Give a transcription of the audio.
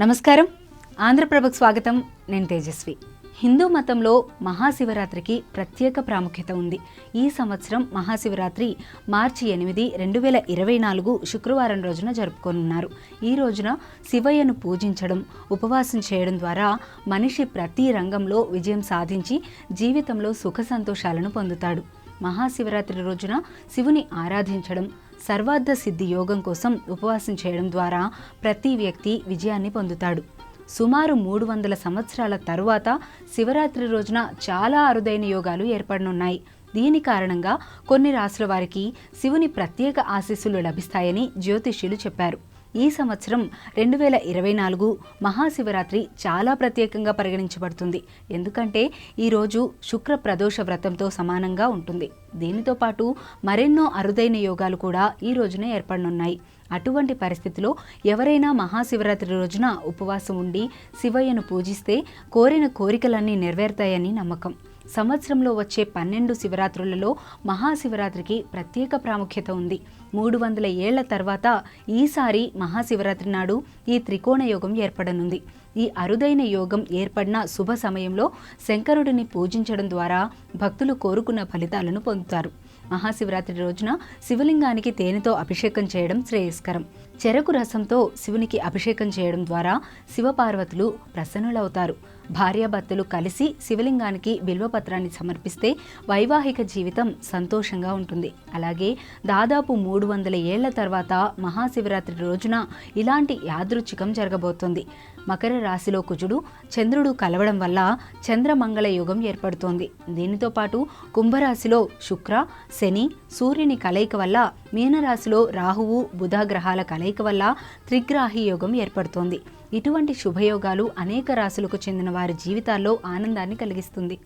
నమస్కారం. ఆంధ్రప్రభకు స్వాగతం. నేను తేజస్వి. హిందూ మతంలో మహాశివరాత్రికి ప్రత్యేక ప్రాముఖ్యత ఉంది. ఈ సంవత్సరం మహాశివరాత్రి మార్చి ఎనిమిది రెండు వేల ఇరవై నాలుగు శుక్రవారం రోజున జరుపుకోనున్నారు. ఈ రోజున శివయ్యను పూజించడం ఉపవాసం చేయడం ద్వారా మనిషి ప్రతి రంగంలో విజయం సాధించి జీవితంలో సుఖ సంతోషాలను పొందుతాడు. మహాశివరాత్రి రోజున శివుని ఆరాధించడం సర్వార్థ సిద్ధి యోగం కోసం ఉపవాసం చేయడం ద్వారా ప్రతి వ్యక్తి విజయాన్ని పొందుతాడు. సుమారు మూడు వందల సంవత్సరాల తరువాత శివరాత్రి రోజున చాలా అరుదైన యోగాలు ఏర్పడనున్నాయి. దీని కారణంగా కొన్ని రాసుల వారికి శివుని ప్రత్యేక ఆశీస్సులు లభిస్తాయని జ్యోతిష్యులు చెప్పారు. ఈ సంవత్సరం రెండు వేల ఇరవై నాలుగు మహాశివరాత్రి చాలా ప్రత్యేకంగా పరిగణించబడుతుంది. ఎందుకంటే ఈరోజు శుక్ర ప్రదోష వ్రతంతో సమానంగా ఉంటుంది. దీనితో పాటు మరెన్నో అరుదైన యోగాలు కూడా ఈ రోజున ఏర్పడనున్నాయి. అటువంటి పరిస్థితిలో ఎవరైనా మహాశివరాత్రి రోజున ఉపవాసం ఉండి శివయ్యను పూజిస్తే కోరిన కోరికలన్నీ నెరవేరుతాయని నమ్మకం. సంవత్సరంలో వచ్చే పన్నెండు శివరాత్రులలో మహాశివరాత్రికి ప్రత్యేక ప్రాముఖ్యత ఉంది. మూడు వందల ఏళ్ళ తర్వాత ఈసారి మహాశివరాత్రి నాడు ఈ త్రికోణ యోగం ఏర్పడనుంది. ఈ అరుదైన యోగం ఏర్పడిన శుభ సమయంలో శంకరుడిని పూజించడం ద్వారా భక్తులు కోరుకున్న ఫలితాలను పొందుతారు. మహాశివరాత్రి రోజున శివలింగానికి తేనెతో అభిషేకం చేయడం శ్రేయస్కరం. చెరకు రసంతో శివునికి అభిషేకం చేయడం ద్వారా శివపార్వతులు ప్రసన్నులవుతారు. భార్యాభర్తలు కలిసి శివలింగానికి బిల్వపత్రాన్ని సమర్పిస్తే వైవాహిక జీవితం సంతోషంగా ఉంటుంది. అలాగే దాదాపు మూడు వందల ఏళ్ళ తర్వాత మహాశివరాత్రి రోజున ఇలాంటి యాదృచ్ఛికం జరగబోతోంది. మకర రాశిలో కుజుడు చంద్రుడు కలవడం వల్ల చంద్రమంగళ యుగం ఏర్పడుతోంది. దీనితో పాటు కుంభరాశిలో శుక్ర శని సూర్యుని కలయిక వల్ల మీనరాశిలో రాహువు బుధ గ్రహాల కలయిక వల్ల త్రిగ్రాహి యోగం ఏర్పడుతోంది. ఇటువంటి శుభయోగాలు అనేక రాశులకు చెందిన వారి జీవితాల్లో ఆనందాన్ని కలిగిస్తుంది.